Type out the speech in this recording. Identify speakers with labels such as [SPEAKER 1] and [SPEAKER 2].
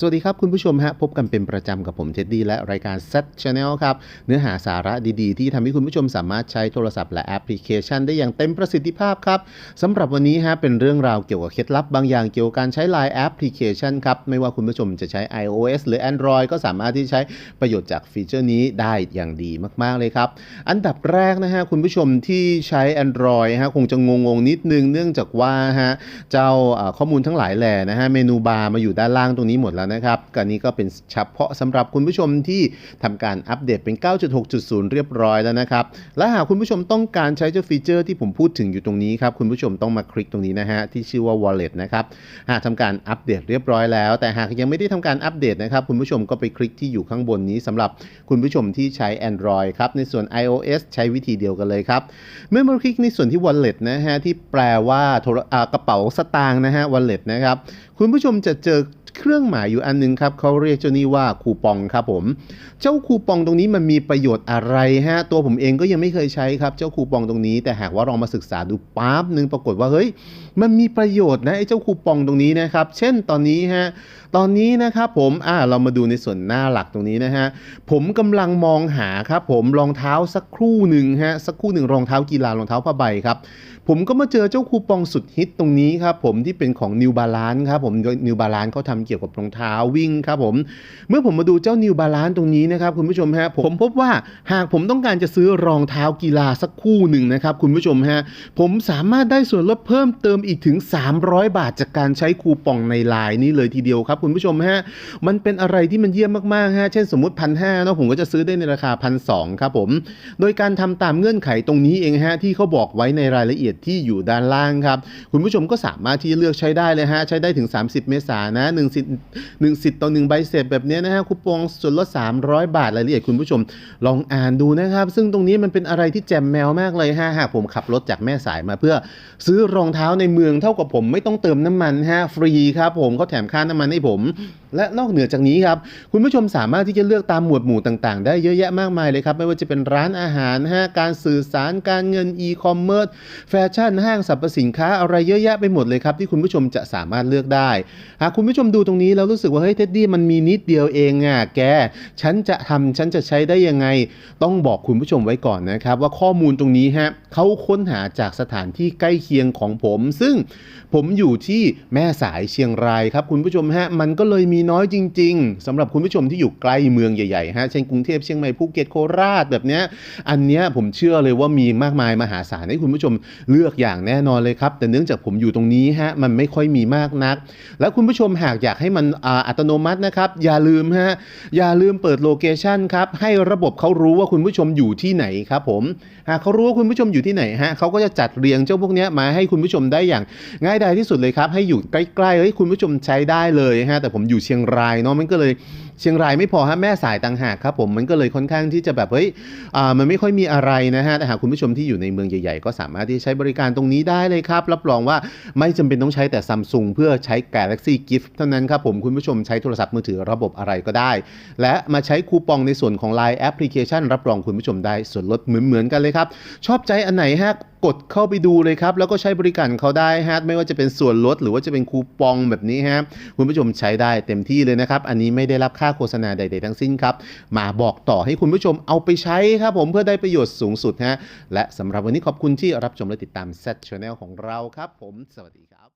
[SPEAKER 1] สวัสดีครับคุณผู้ชมฮะพบกันเป็นประจำกับผมเท็ดดี้และรายการ Set Channel ครับ เนื้อหาสาระดีๆ ที่ทำให้คุณผู้ชมสามารถใช้โทรศัพท์และแอปพลิเคชันได้อย่างเต็มประสิทธิภาพครับสำหรับวันนี้ฮะเป็นเรื่องราวเกี่ยวกับเคล็ดลับบางอย่างเกี่ยวกับการใช้ Line แอปพลิเคชันครับ ไม่ว่าคุณผู้ชมจะใช้ iOS หรือ Android ก็สามารถที่ใช้ประโยชน์จากฟีเจอร์นี้ได้อย่างดีมากๆเลยครับอันดับแรกนะฮะคุณผู้ชมที่ใช้ Android ฮะคงจะงงๆนิดนึงเนื่องจากว่าฮะเจ้าข้อมูลทั้งหลายแหล่นะฮะเมนูบาร์มาอยู่ด้านล่างตรงนี้หมดแล้วนะครับก็นี้ก็เป็นเฉพาะสำหรับคุณผู้ชมที่ทำการอัปเดตเป็น 9.6.0 เรียบร้อยแล้วนะครับ และหากคุณผู้ชมต้องการใช้เจ้าฟีเจอร์ที่ผมพูดถึงอยู่ตรงนี้ครับ คุณผู้ชมต้องมาคลิกตรงนี้นะฮะ ที่ชื่อว่า wallet นะครับ หากทำการอัปเดตเรียบร้อยแล้ว แต่หากยังไม่ได้ทำการอัปเดตนะครับ คุณผู้ชมก็ไปคลิกที่อยู่ข้างบนนี้สำหรับคุณผู้ชมที่ใช้ Android ครับ ในส่วน iOS ใช้วิธีเดียวกันเลยครับ เมื่อมาคลิกในส่วนที่ wallet นะฮะที่แปลว่ากระเป๋าสตางค์นะฮะ wallet นะครับคุณผู้ชมจะเจอ เครื่องหมายอยู่อันหนึงครับเขาเรียกเจ้านี้ว่าคูปองครับผม เจ้าคูปองตรงนี้มันมีประโยชน์อะไรฮะ ตัวผมเองก็ยังไม่เคยใช้ครับ เจ้าคูปองตรงนี้ แต่หากว่าลองมาศึกษาดูปั๊บหนึ่งปรากฏว่าเฮ้ย มันมีประโยชน์นะไอ้เจ้าคูปองตรงนี้นะครับ เช่นตอนนี้ฮะ ตอนนี้นะครับผม อ่าเรามาดูในส่วนหน้าหลักตรงนี้นะฮะ ผมกำลังมองหาครับผมรองเท้าสักครู่หนึ่งฮะ สักครู่หนึ่งรองเท้ากีฬารองเท้าผ้าใบครับผมก็มาเจอเจ้าคูปองสุดฮิตตรงนี้ครับผมที่เป็นของ New Balance ครับผม New Balance เขาทำเกี่ยวกับรองเท้าวิ่งครับผม เมื่อผมมาดูเจ้า New Balance ตรงนี้นะครับคุณผู้ชมฮะผมพบว่าหากผมต้องการจะซื้อรองเท้ากีฬาสักคู่หนึ่งนะครับคุณผู้ชมฮะผมสามารถได้ส่วนลดเพิ่มเติมอีกถึง 300 บาทจากการใช้คูปองในไลน์นี้เลยทีเดียวครับคุณผู้ชมฮะมันเป็นอะไรที่มันเยี่ยมมากๆฮะเช่นสมมติพันห้าเนาะผมก็จะซื้อได้ในราคาพันสครับผม โดยการทำตามเงื่อนไขตรงนี้เองฮะที่เขาบอกไว้ในรายละเอียดที่อยู่ด้านล่างครับคุณผู้ชมก็สามารถที่จะเลือกใช้ได้เลยฮะใช้ได้ถึง 30 เมษายนนะ1สิทธิ์1สิทธิ์ต่อ1ใบเสร็จแบบนี้นะฮะคูปองส่วนลด 300 บาทรายละเอียดคุณผู้ชม ลองอ่านดูนะครับ ซึ่งตรงนี้มันเป็นอะไรที่แจ่มแมวมากเลยฮะหากผมขับรถจากแม่สายมาเพื่อซื้อรองเท้าในเมืองเท่ากับผมไม่ต้องเติมน้ำมันฮะฟรีครับผมเขาแถมค่าน้ำมันให้ผม และนอกเหนือจากนี้ครับคุณผู้ชมสามารถที่จะเลือกตามหมวดหมู่ต่างๆ ได้เยอะแยะมากมายเลยครับไม่ว่าจะเป็นร้านอาหารฮะการสื่อสารการเงินอีคอมเมิร์ซแฟชั่นห้างสรรพสินค้าอะไรเยอะแยะไปหมดเลยครับที่คุณผู้ชมจะสามารถเลือกได้ หากคุณผู้ชมดููตรงนี้แล้วรู้สึกว่าเฮ้ยเท็ดดี้มันมีนิดเดียวเองอะแก ฉันจะทำฉันจะใช้ได้ยังไง ต้องบอกคุณผู้ชมไว้ก่อนนะครับ ว่าข้อมูลตรงนี้ฮะเขาค้นหาจากสถานที่ใกล้เคียงของผม ซึ่งผมอยู่ที่แม่สายเชียงรายครับคุณผู้ชมฮะมันก็เลยมีน้อยจริง ๆสำหรับคุณผู้ชมที่อยู่ใกล้เมืองใหญ่ๆฮะเช่นกรุงเทพเชียงใหม่ภูเก็ตโคราชแบบเนี้ยอันเนี้ยผมเชื่อเลยว่ามีมากมายมหาศาลให้คุณผู้ชมเลือกอย่างแน่นอนเลยครับ แต่เนื่องจากผมอยู่ตรงนี้ฮะมันไม่ค่อยมีมากนัก แล้วคุณผู้ชมหากอยากให้มันอ,อัตโนมัตินะครับ อย่าลืมฮะอย่าลืมเปิดโลเคชันครับให้ระบบเขารู้ว่าคุณผู้ชมอยู่ที่ไหนครับผมหากเขารู้ว่าคุณผู้ชมอยู่ที่ไหนฮะเขาก็จะจัดเรียงเจ้าพวกนี้มาให้คุณผู้ชมได้อย่างง่ายดายที่สุดเลยครับ ให้อยู่ใกล้ๆเฮ้ยคุณผู้ชมใช้ได้เลยฮะแต่ผมอยู่เชียงรายเนาะมันก็เลย เชียงรายไม่พอฮะแม่สายต่างหากครับผมมันก็เลยค่อนข้างที่จะแบบเฮ้ยอ่ามันไม่ค่อยมีอะไรนะฮะแต่หากคุณผู้ชมที่อยู่ในเมืองใหญ่ๆ ก็สามารถที่ใช้บริการตรงนี้ได้เลยครับ รับรองว่าไม่จำเป็นต้องใช้แต่ซัมซุงเพื่อใช้ Galaxy Gift เท่านั้นครับผมคุณผู้ชมใช้โทรศัพท์มือถือระบบอะไรก็ได้ และมาใช้คูปองในส่วนของ Line Application รับรองคุณผู้ชมได้ส่วนลดเหมือนๆกันเลยครับชอบใจอันไหนฮะกดเข้าไปดูเลยครับ แล้วก็ใช้บริการเขาได้ฮะไม่ว่าจะเป็นส่วนลดหรือว่าจะเป็นคูปองแบบนี้ฮะคุณผู้ชมใช้ได้เต็มที่เลยนะครับอันนี้ไม่ได้รับค่าโฆษณาใด ๆ ทั้งสิ้นครับ มาบอกต่อให้คุณผู้ชมเอาไปใช้ครับผมเพื่อได้ประโยชน์สูงสุดฮะและสำหรับวันนี้ขอบคุณที่รับชมและติดตาม Z Channel ของเราครับ ผม สวัสดีครับ